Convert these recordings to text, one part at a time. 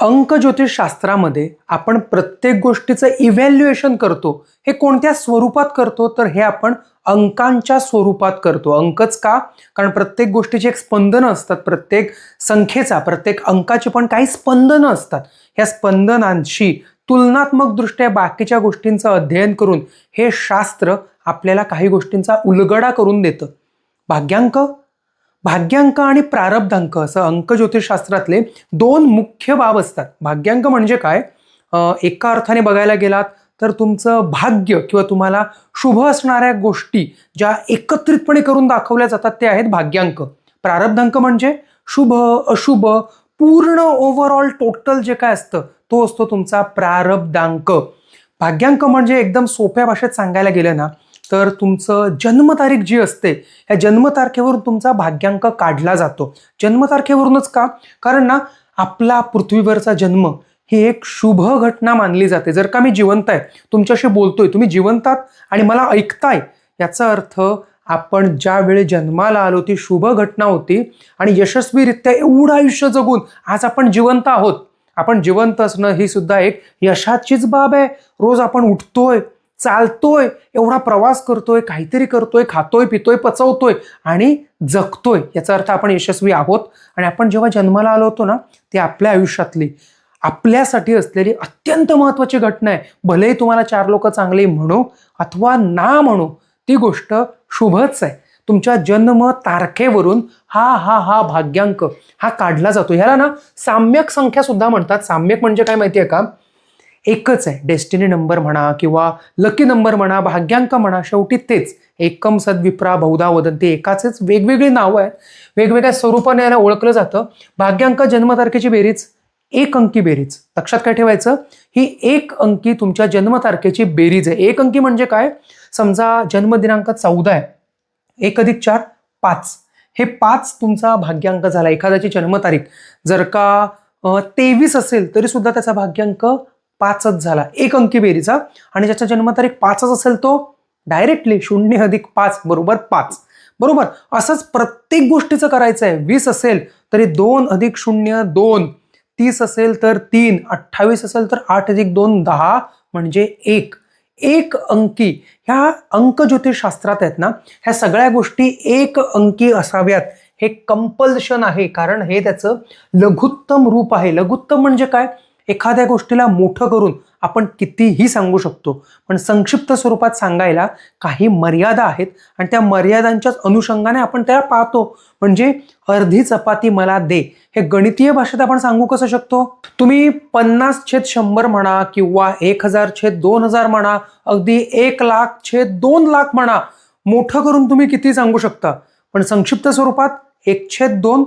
अंक ज्योतिषशास्त्रामध्ये आपण प्रत्येक गोष्टीचं इव्हॅल्युएशन करतो. हे कोणत्या स्वरूपात करतो? तर हे आपण अंकांच्या स्वरूपात करतो. अंकच का? कारण प्रत्येक गोष्टीचे एक स्पंदनं असतात. प्रत्येक संख्येचा प्रत्येक अंकाची पण काही स्पंदनं असतात. ह्या स्पंदनांशी तुलनात्मकदृष्ट्या बाकीच्या गोष्टींचं अध्ययन करून हे शास्त्र आपल्याला काही गोष्टींचा उलगडा करून देतं. भाग्यांक? भाग्यांक आणि प्रारब्धांक असं अंक ज्योतिषशास्त्रातले दोन मुख्य बाब असतात. भाग्यांक म्हणजे काय? एका अर्थाने बघायला गेलात तर तुमचं भाग्य किंवा तुम्हाला शुभ असणाऱ्या गोष्टी ज्या एकत्रितपणे करून दाखवल्या जातात ते आहेत भाग्यांक. प्रारब्धांक म्हणजे शुभ अशुभ पूर्ण ओव्हरऑल टोटल जे काय असतं तो असतो तुमचा प्रारब्धांक. भाग्यांक म्हणजे एकदम सोप्या भाषेत सांगायला गेलं ना तर तुमचं जन्मतारीख जी असते ह्या जन्मतारखेवरून तुमचा भाग्यांक काढला जातो. जन्मतारखेवरूनच का? कारण ना आपला पृथ्वीवरचा जन्म ही एक शुभ घटना मानली जाते. जर का मी जिवंत आहे तुमच्याशी बोलतोय तुम्ही जिवंतात आणि मला ऐकताय याचा अर्थ आपण ज्यावेळी जन्माला आलो ती शुभ घटना होती आणि यशस्वीरित्या एवढं आयुष्य जगून आज आपण जिवंत आहोत. आपण जिवंत असणं ही सुद्धा एक यशाचीच बाब आहे. रोज आपण उठतोय चालतोय एवढा प्रवास करतोय काहीतरी करतोय खातोय पितोय पचवतोय आणि जगतोय. याचा अर्थ आपण यशस्वी आहोत आणि आपण जेव्हा जन्माला आलो होतो ना ते आपल्या आयुष्यातली आपल्यासाठी असलेली अत्यंत महत्त्वाची घटना आहे. भलेही तुम्हाला चार लोक चांगले म्हणू अथवा ना म्हणू ती गोष्ट शुभच आहे. तुमच्या जन्म तारखेवरून हा हा हा भाग्यांक हा काढला जातो. ह्याला ना साम्यक संख्या सुद्धा म्हणतात. साम्यक म्हणजे काय माहिती आहे का? एकच आहे. डेस्टिनी नंबर म्हणा किंवा लकी नंबर म्हणा भाग्यांक म्हणा शेवटी तेच. एकम सद्विप्रा बहुधा वदंती एकाचेच वेगवेगळी नावं आहेत. वेगवेगळ्या स्वरूपाने याला ओळखलं जातं. भाग्यांक जन्मतारखेची बेरीज एक अंकी बेरीज. लक्षात काय ठेवायचं? ही एक अंकी तुमच्या जन्मतारखेची बेरीज आहे. एक अंकी म्हणजे काय? समजा जन्मदिनांक चौदा आहे. एक अधिक चार पाच. हे पाच तुमचा भाग्यांक झाला. एखाद्याची जन्मतारीख. जर का तेवीस असेल तरी सुद्धा त्याचा भाग्यांक पाचच झाला. एक अंकी बेरीचा. आणि ज्याचा जन्मतारीख पाचच असेल तो डायरेक्टली शून्य अधिक पाच बरोबर पाच. बरोबर? असंच प्रत्येक गोष्टीचं करायचं आहे वीस असेल तरी दोन अधिक शून्य दोन. तीस असेल तर तीन. अठ्ठावीस असेल तर आठ अधिक दोन दहा म्हणजे एक. एक अंकी. ह्या अंक ज्योतिषशास्त्रात आहेत ना ह्या सगळ्या गोष्टी एक अंकी असाव्यात. हे कंपल्शन आहे. कारण हे त्याचं लघुत्तम रूप आहे. लघुत्तम म्हणजे काय? एखाद्या गोष्टीला मोठं करून आपण कितीही सांगू शकतो पण संक्षिप्त स्वरूपात सांगायला काही मर्यादा आहेत आणि त्या मर्यादांच्याच अनुषंगाने आपण त्याला पाहतो. म्हणजे अर्धी चपाती मला दे हे गणितीय भाषेत आपण सांगू कसं शकतो? तुम्ही पन्नास छेद शंभर म्हणा किंवा एक हजार छेद दोन हजार म्हणा अगदी एक लाख छेद दोन लाख म्हणा मोठं करून तुम्ही किती सांगू शकता? पण संक्षिप्त स्वरूपात एक छेद दोन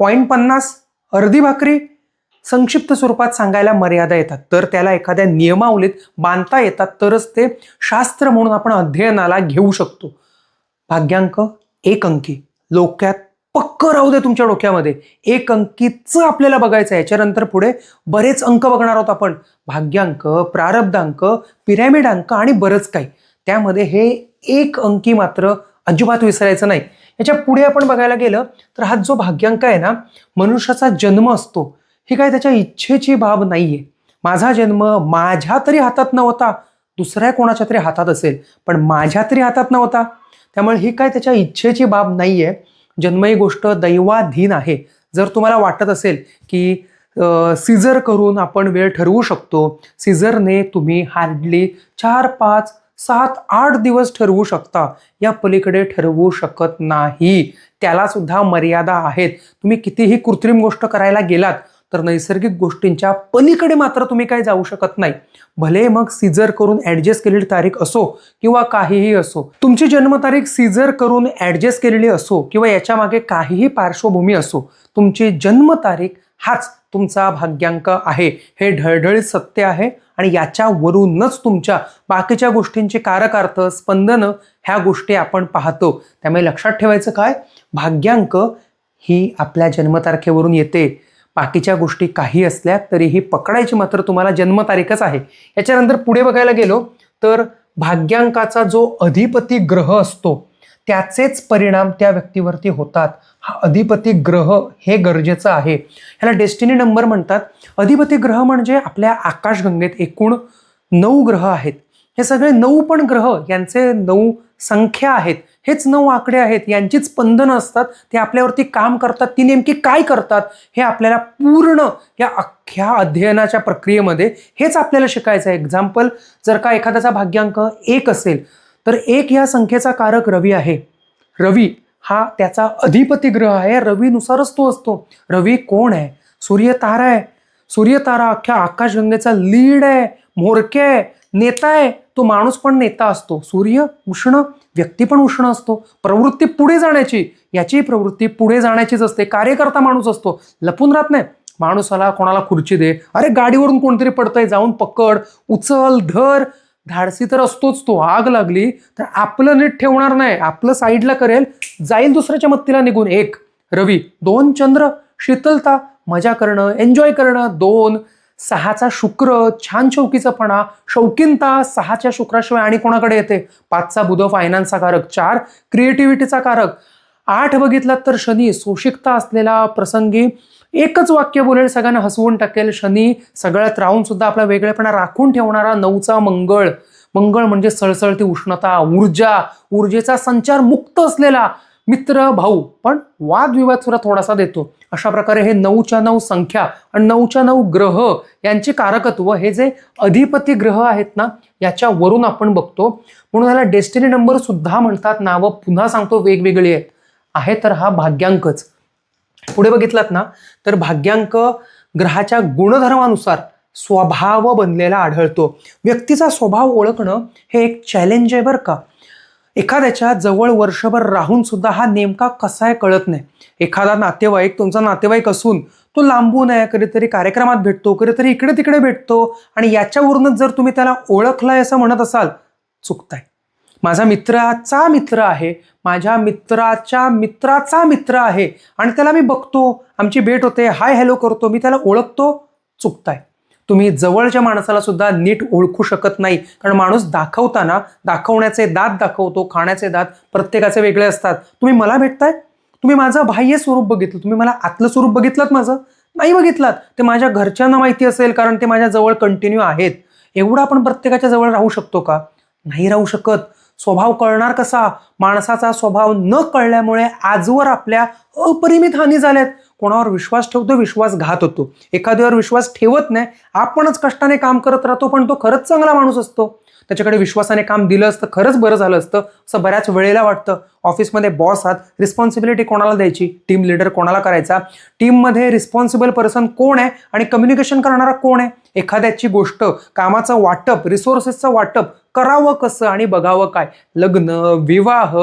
पॉईंट पन्नास अर्धी भाकरी संक्षिप्त स्वरूपात सांगायला मर्यादा येतात. तर त्याला एखाद्या नियमावलीत बांधता येतात तरच ते शास्त्र म्हणून आपण अध्ययनाला घेऊ शकतो. भाग्यांक एक अंकी. डोक्यात पक्क राहू दे तुमच्या डोक्यामध्ये. एक अंकीच आपल्याला बघायचं आहे. याच्यानंतर पुढे बरेच अंक बघणार आहोत आपण. भाग्यांक प्रारब्धांक पिरॅमिड अंक आणि बरंच काही. त्यामध्ये हे एक अंकी मात्र अजिबात विसरायचं नाही. याच्यापुढे आपण बघायला गेलं तर हा जो भाग्यांक आहे ना मनुष्याचा जन्म असतो. ही काय त्याच्या इच्छेची बाब नाहीये. माझा जन्म माझ्या तरी हातात नव्हता. दुसऱ्या कोणाच्या तरी हातात असेल पण माझ्या तरी हातात नव्हता. त्यामुळे ही काय त्याच्या इच्छेची बाब नाहीये. जन्म ही गोष्ट दैवाधीन आहे. जर तुम्हाला वाटत असेल की सिझर करून आपण वेळ ठरवू शकतो सिझरने तुम्ही हार्डली चार पाच सात आठ दिवस ठरवू शकता. या पलीकडे ठरवू शकत नाही. त्यालासुद्धा मर्यादा आहेत. तुम्ही कितीही कृत्रिम गोष्ट करायला गेलात तर नैसर्गिक गोष्टींच्या पलीकडे मात्र तुम्ही काही जाऊ शकत नाही. भले मग सीजर करून ॲडजस्ट केलेली तारीख असो किंवा काहीही असो तुमची जन्मतारीख सीझर करून ॲडजस्ट केलेली असो किंवा याच्या मागे काहीही पार्श्वभूमी असो तुमची जन्मतारीख हाच तुमचा भाग्यांक आहे. हे ढळढळीत सत्य आहे आणि याच्यावरूनच तुमच्या बाकीच्या गोष्टींची कारकार्थ स्पंदनं ह्या गोष्टी आपण पाहतो. त्यामुळे लक्षात ठेवायचं काय? भाग्यांक ही आपल्या जन्मतारखेवरून येते. बाकीच्या गोष्टी काही असल्या तरीही पकडायची मात्र तुम्हाला जन्मतारीखच आहे. याच्यानंतर पुढे बघायला गेलो तर भाग्यांकाचा जो अधिपती ग्रह असतो त्याचेच परिणाम त्या व्यक्तीवरती होतात. हा अधिपती ग्रह हे गरजेचं आहे. ह्याला डेस्टिनी नंबर म्हणतात. अधिपती ग्रह म्हणजे आपल्या आकाशगंगेत एकूण नऊ ग्रह आहेत. हे सगळे नऊ पण ग्रह यांचे नऊ संख्या आहेत. हेच नऊ आकडे आहेत यांचीच स्पंदनं असतात ते आपल्यावरती काम करतात ती नेमकी काय करतात हे आपल्याला पूर्ण या अख्ख्या अध्ययनाच्या प्रक्रियेमध्ये हेच आपल्याला शिकायचं आहे. एक्झाम्पल जर का एखाद्याचा भाग्यांक एक असेल तर एक या संख्येचा कारक रवी आहे. रवी हा त्याचा अधिपती ग्रह आहे रवीनुसारच तो असतो. रवी कोण आहे? सूर्य तारा आहे. सूर्य तारा अख्ख्या आकाशगंगेचा लीड आहे म्होरके आहे. नेता आहे तो माणूस पण नेता असतो. सूर्य उष्ण व्यक्ती पण उष्ण असतो. प्रवृत्ती पुढे जाण्याची याची प्रवृत्ती पुढे जाण्याचीच असते. कार्यकर्ता माणूस असतो. लपून राहत नाही. माणूसाला कोणाला खुर्ची दे. अरे गाडीवरून कोणतरी पडतंय जाऊन पकड. उचल धर. धाडसी तर असतोच तो. आग लागली तर आपलं नीट ठेवणार नाही. आपलं साईडला करेल. जाईल दुसऱ्याच्या मत्तीला निघून. एक रवी. दोन चंद्र. शीतलता मजा करणं एन्जॉय करणं. दोन सहाचा शुक्र छान शौकीचापणा शौकीनता सहाच्या शुक्राशिवाय आणि कोणाकडे येते? पाचचा बुध फायनान्सचा कारक. चार क्रिएटिव्हिटीचा कारक. आठ बघितलात तर शनी सोशिकता असलेला प्रसंगी एकच वाक्य बोलेल सगळ्यांना हसवून टाकेल. शनी सगळ्यात राहून सुद्धा आपला वेगळेपणा राखून ठेवणारा नऊचा मंगळ. मंगळ म्हणजे सळसळती उष्णता ऊर्जा. ऊर्जेचा संचार मुक्त असलेला मित्र भाऊ पण वादविवाद सुद्धा थोडासा देतो. अशा प्रकारे हे नऊच्या नऊ संख्या आणि नऊच्या नऊ ग्रह यांचे कारकत्व हे जे अधिपती ग्रह आहेत ना याच्यावरून आपण बघतो. म्हणून याला डेस्टिनी नंबर सुद्धा म्हणतात. नावं पुन्हा सांगतो वेगवेगळी आहेत. आहे तर हा भाग्यांकच. पुढे बघितलात ना तर भाग्यांक ग्रहाच्या गुणधर्मानुसार स्वभाव बनलेला आढळतो. व्यक्तीचा स्वभाव ओळखणं हे एक चॅलेंज आहे बरं का. एखाद्याच्या जवळ वर्षभर राहून सुद्धा हा नेमका कसा आहे कळत नाही. एखादा नातेवाईक तुमचा नातेवाईक असून तो लांबून आहे कधीतरी कार्यक्रमात भेटतो कधीतरी इकडे तिकडे भेटतो आणि याच्यावरूनच जर तुम्ही त्याला ओळखलाय असं म्हणत असाल चुकताय. माझा मित्राचा मित्र आहे माझ्या मित्राच्या मित्राचा मित्र आहे आणि त्याला मी बघतो आमची भेट होते हाय हॅलो करतो मी त्याला ओळखतो चुकताय. तुम्ही जवळच्या माणसाला सुद्धा नीट ओळखू शकत नाही. कारण माणूस दाखवताना दाखवण्याचे दात दाखवतो खाण्याचे दात प्रत्येकाचे वेगळे असतात. तुम्ही मला भेटताय? तुम्ही माझं बाह्य स्वरूप बघितलं. तुम्ही मला आतलं स्वरूप बघितलं माझं? नाही बघितलात. ते माझ्या घरच्यांना माहिती असेल कारण ते माझ्या जवळ कंटिन्यू आहेत. एवढं आपण प्रत्येकाच्या जवळ राहू शकतो का? नाही राहू शकत. स्वभाव कळणार कसा? माणसाचा स्वभाव न कळल्यामुळे आजवर आपल्या अपरिमित हानी झाल्यात. कोणावर विश्वास ठेवतो विश्वासघात होतो. एखाद्यावर विश्वास ठेवत नाही आपणच कष्टाने काम करत राहतो पण तो खरंच चांगला माणूस असतो. त्याच्याकडे विश्वासाने काम दिलं असतं खरंच बरं झालं असतं. असं बऱ्याच वेळेला वाटतं. ऑफिसमध्ये बॉस आहात रिस्पॉन्सिबिलिटी कोणाला द्यायची? टीम लीडर कोणाला करायचा? टीममध्ये रिस्पॉन्सिबल पर्सन कोण आहे आणि कम्युनिकेशन करणारा कोण आहे? एखाद्याची गोष्ट कामाचं वाटप रिसोर्सेसचं वाटप करावं कसं आणि बघावं काय? लग्न विवाह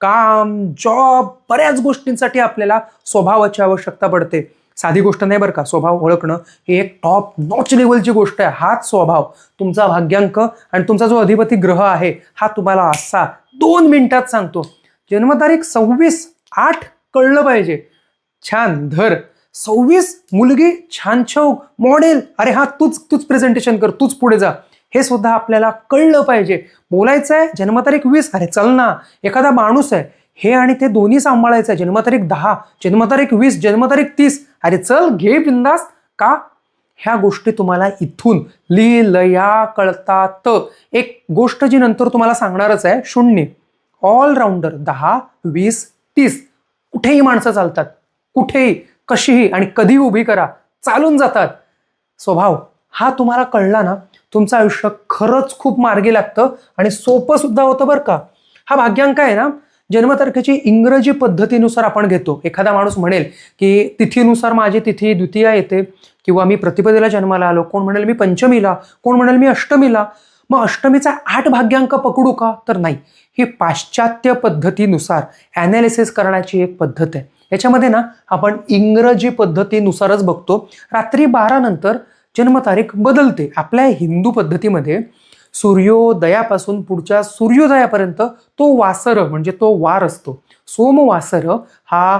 काम जॉब बऱ्याच गोष्टींसाठी आपल्याला स्वभावाची आवश्यकता पडते. साधी गोष्ट नाही बरं का स्वभाव ओळखणं ही एक टॉप नॉच लेवलची गोष्ट आहे. हाच स्वभाव तुमचा भाग्यांक आणि तुमचा जो अधिपती ग्रह आहे हा तुम्हाला असा दोन मिनिटात सांगतो. जन्मतारीख सव्वीस आठ कळलं पाहिजे. छान धर. सव्वीस मुलगी छान छौक मॉडेल अरे हा तूच तूच प्रेझेंटेशन कर तूच पुढे जा. हे सुद्धा आपल्याला कळलं पाहिजे. बोलायचं आहे जन्मतारीख वीस अरे चल ना एखादा माणूस आहे. हे आणि ते दोन्ही सांभाळायचं आहे जन्मतारीख दहा जन्मतारीख वीस जन्मतारीख तीस. अरे चल घे बिंदास. का? ह्या गोष्टी तुम्हाला इथून लिलया कळतात. एक गोष्ट जी नंतर तुम्हाला सांगणारच आहे शून्य. ऑलराऊंडर दहा वीस तीस. कुठेही माणसं चालतात. कुठेही कशीही आणि कधी उभी करा. चालून जातात. स्वभाव. हा तुम्हाला कळला ना तुमचं आयुष्य खरंच खूप मार्गी लागतं आणि सोपं सुद्धा होतं बरं का. हा भाग्यांक आहे ना जन्मतारखेची इंग्रजी पद्धतीनुसार आपण घेतो. एखादा माणूस म्हणेल की तिथीनुसार माझी तिथी द्वितीया येते किंवा मी प्रतिपदेला जन्माला आलो कोण म्हणेल मी पंचमीला कोण म्हणेल मी अष्टमीला मग अष्टमीचा आठ भाग्यांक पकडू का? तर नाही. ही पाश्चात्य पद्धतीनुसार ॲनालिसिस करण्याची एक पद्धत आहे. याच्यामध्ये ना आपण इंग्रजी पद्धतीनुसारच बघतो. रात्री बारानंतर जन्मतारीख बदलते. आपल्या हिंदू पद्धतीमध्ये सूर्योदयापासून पुढच्या सूर्योदयापर्यंत तो वासर म्हणजे तो वार असतो. सोमवासर हा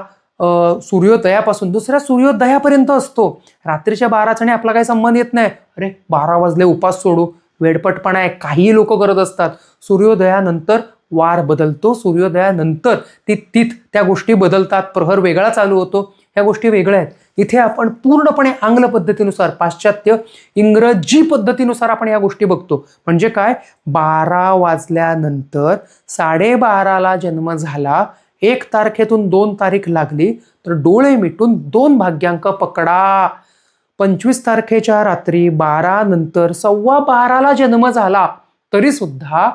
सूर्योदयापासून दुसऱ्या सूर्योदयापर्यंत असतो. रात्रीच्या बाराचा आपला काही संबंध येत नाही. अरे बारा वाजले उपास सोडू. वेडपटपणा आहे काही लोक करत असतात. सूर्योदयानंतर वार बदलतो. सूर्योदयानंतर ती तिथ त्या गोष्टी बदलतात. प्रहर वेगळा चालू होतो. ह्या गोष्टी वेगळ्या आहेत. इथे आपण पूर्णपणे आंग्ल पद्धतीनुसार पाश्चात्य इंग्रजी पद्धतीनुसार आपण या गोष्टी बघतो. म्हणजे काय? बारा वाजल्यानंतर साडेबाराला जन्म झाला. एक तारखेतून दोन तारीख लागली तर डोळे मिटून दोन भाग्यांक पकडा. पंचवीस तारखेच्या रात्री बारा नंतर सव्वा बाराला जन्म झाला. तरी सुद्धा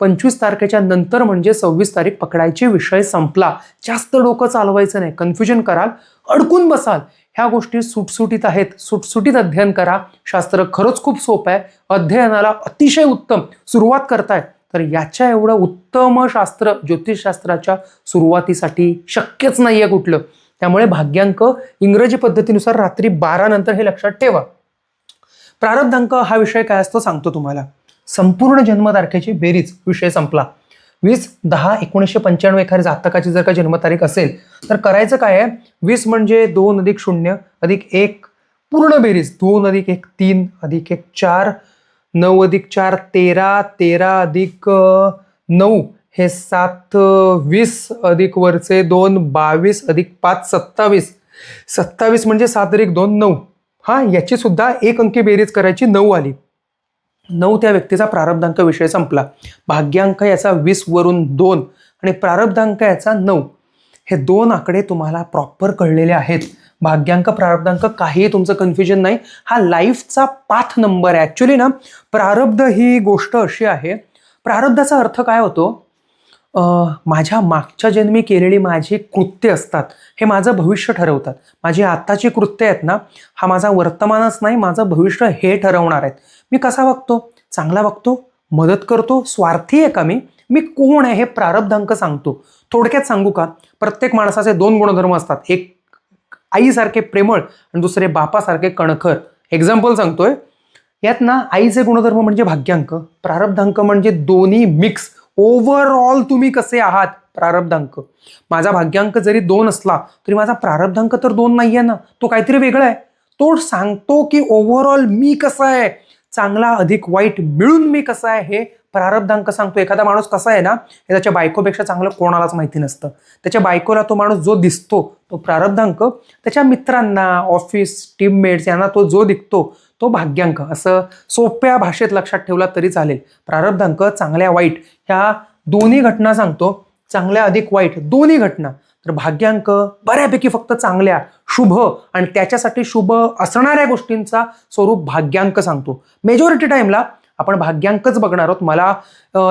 पंचवीस तारखेच्या नंतर म्हणजे सव्वीस तारीख पकडायची विषय संपला. जास्त डोकं चालवायचं नाही. कन्फ्युजन कराल अडकून बसाल. ह्या गोष्टी सुटसुटीत आहेत. सुटसुटीत अध्ययन करा. शास्त्र खरंच खूप सोपं आहे. अध्ययनाला अतिशय उत्तम सुरुवात करताय. तर याच्या एवढं उत्तम शास्त्र ज्योतिषशास्त्राच्या सुरुवातीसाठी शक्यच नाहीये कुठलं. त्यामुळे भाग्यांक इंग्रजी पद्धतीनुसार रात्री बारा नंतर हे लक्षात ठेवा. प्रारब्धांक हा विषय काय असतो सांगतो तुम्हाला. संपूर्ण जन्मतारखेची बेरीज. विषय संपला. वीस दहा एकोणीसशे पंच्याण्णव एखाद्या जातकाची जर का जन्मतारीख असेल तर करायचं काय आहे? वीस म्हणजे दोन अधिक शून्य अधिक एक पूर्ण बेरीज. दोन अधिक एक तीन अधिक एक चार नऊ अधिक चार तेरा तेरा अधिक नऊ हे सात वीस अधिक वरचे दोन बावीस अधिक पाच सत्तावीस. सत्तावीस म्हणजे सात अधिक दोन नऊ. हा याची सुद्धा एक अंकी बेरीज करायची नऊ आली. नऊ त्या व्यक्तीचा प्रारब्धांक विषय संपला. भाग्यांक याचा वीस वरून दोन आणि प्रारब्धांक याचा नऊ. हे दोन आकडे तुम्हाला प्रॉपर कळलेले आहेत. भाग्यांक प्रारब्धांक काहीही तुमचं कन्फ्युजन नाही. हा लाईफचा पाथ नंबर आहे. ॲक्च्युली ना प्रारब्ध ही गोष्ट अशी आहे. प्रारब्धाचा अर्थ काय होतो? माझ्या मागच्या जन्मी केलेली माझी कृत्य असतात. हे माझं भविष्य ठरवतात. माझी आत्ताची कृत्य आहेत ना हा माझा वर्तमानच नाही माझं भविष्य हे ठरवणार आहेत. मी कसा वागतो? चांगला वागतो? मदत करतो? स्वार्थी आहे का मी? मी कोण आहे हे प्रारब्धांक सांगतो. थोडक्यात सांगू का? प्रत्येक माणसाचे दोन गुणधर्म असतात. एक आईसारखे प्रेमळ आणि दुसरे बापासारखे कणखर. एक्झाम्पल सांगतोय. यात ना आईचे गुणधर्म म्हणजे भाग्यांक. प्रारब्धांक म्हणजे दोन्ही मिक्स ओव्हरऑल तुम्ही कसे आहात? प्रारब्धांक माझा भाग्यांक जरी दोन असला तरी माझा प्रारब्धांक तर दोन नाहीये ना. तो काहीतरी वेगळा आहे. तो सांगतो की ओव्हरऑल मी कसा आहे? चांगला अधिक वाईट मिळून मी कसा आहे हे प्रारब्धांक सांगतो. एखादा माणूस कसा आहे ना हे त्याच्या बायकोपेक्षा चांगलं कोणालाच माहिती नसतं. त्याच्या बायकोला तो माणूस जो दिसतो तो प्रारब्धांक त्याच्या मित्रांना ऑफिस टीममेट्स यांना तो जो दिसतो तो भाग्यांक. असं सोप्या भाषेत लक्षात ठेवला तरी चालेल. प्रारब्धांक चांगल्या वाईट ह्या दोन्ही घटना सांगतो. चांगल्या अधिक वाईट दोन्ही घटना. तर भाग्यांक बऱ्यापैकी फक्त चांगल्या शुभ आणि त्याच्यासाठी शुभ असणाऱ्या गोष्टींचा स्वरूप भाग्यांक सांगतो. मेजॉरिटी टाईमला आपण भाग्यांकच बघणार आहोत. मला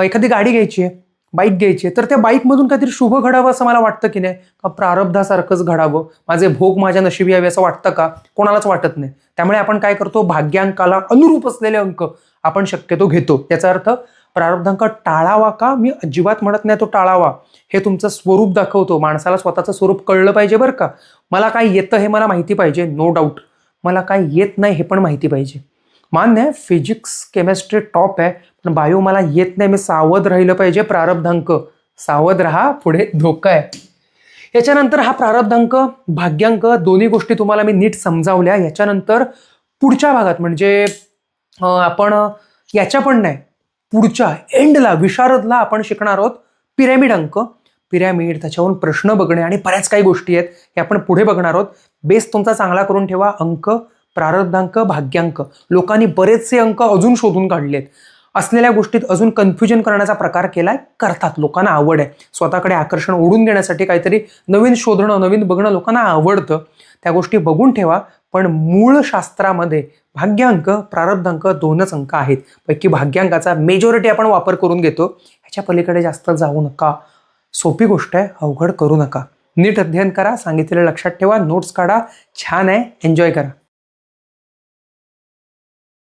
एखादी गाडी घ्यायची आहे बाईक घ्यायची आहे तर त्या बाईकमधून काहीतरी शुभ घडावं असं मला वाटतं की नाही? का प्रारब्धासारखंच घडावं? माझे भोग माझ्या नशिबी यावे असं वाटतं का? कोणालाच वाटत नाही. त्यामुळे आपण काय करतो? भाग्यांकाला अनुरूप असलेले अंक आपण शक्यतो घेतो. याचा अर्थ प्रारब्धांक टाळावा का? मी अजिबात म्हणत नाही तो टाळावा. हे तुमचं स्वरूप दाखवतो. माणसाला स्वतःचं स्वरूप कळलं पाहिजे बरं का? मला काय येतं हे मला माहिती पाहिजे नो डाऊट मला काय येत नाही हे पण माहिती पाहिजे. मान्य आहे फिजिक्स केमिस्ट्री टॉप आहे पण बायो मला येत नाही मी सावध राहिलं पाहिजे प्रारब्धांक. सावध राहा पुढे धोका आहे. याच्यानंतर हा प्रारब्धांक भाग्यांक दोन्ही गोष्टी तुम्हाला मी नीट समजावल्या. याच्यानंतर पुढच्या भागात म्हणजे आपण याच्या पण नाही पुढच्या एंडला विशारदला आपण शिकणार आहोत पिरॅमिड अंक. पिरॅमिड त्याच्यावरून प्रश्न बघणे आणि बऱ्याच काही गोष्टी आहेत हे आपण पुढे बघणार आहोत. बेस तुमचा चांगला करून ठेवा अंक. प्रारब्धांक भाग्यांक. लोकांनी बरेचसे अंक अजून शोधून काढलेत. असलेल्या गोष्टीत अजून कन्फ्युजन करण्याचा प्रकार केलाय करतात. लोकांना आवड आहे. स्वतःकडे आकर्षण ओढून देण्यासाठी काहीतरी नवीन शोधणं नवीन बघणं लोकांना आवडतं. त्या गोष्टी बघून ठेवा पण मूळ शास्त्रामध्ये भाग्यांक प्रारब्धांक दोनच अंक आहेत. पैकी भाग्यांकाचा मेजॉरिटी आपण वापर करून घेतो. ह्याच्या पलीकडे जास्त जाऊ नका. सोपी गोष्ट आहे अवघड करू नका. नीट अध्ययन करा सांगितलेलं लक्षात ठेवा नोट्स काढा छान आहे एन्जॉय करा.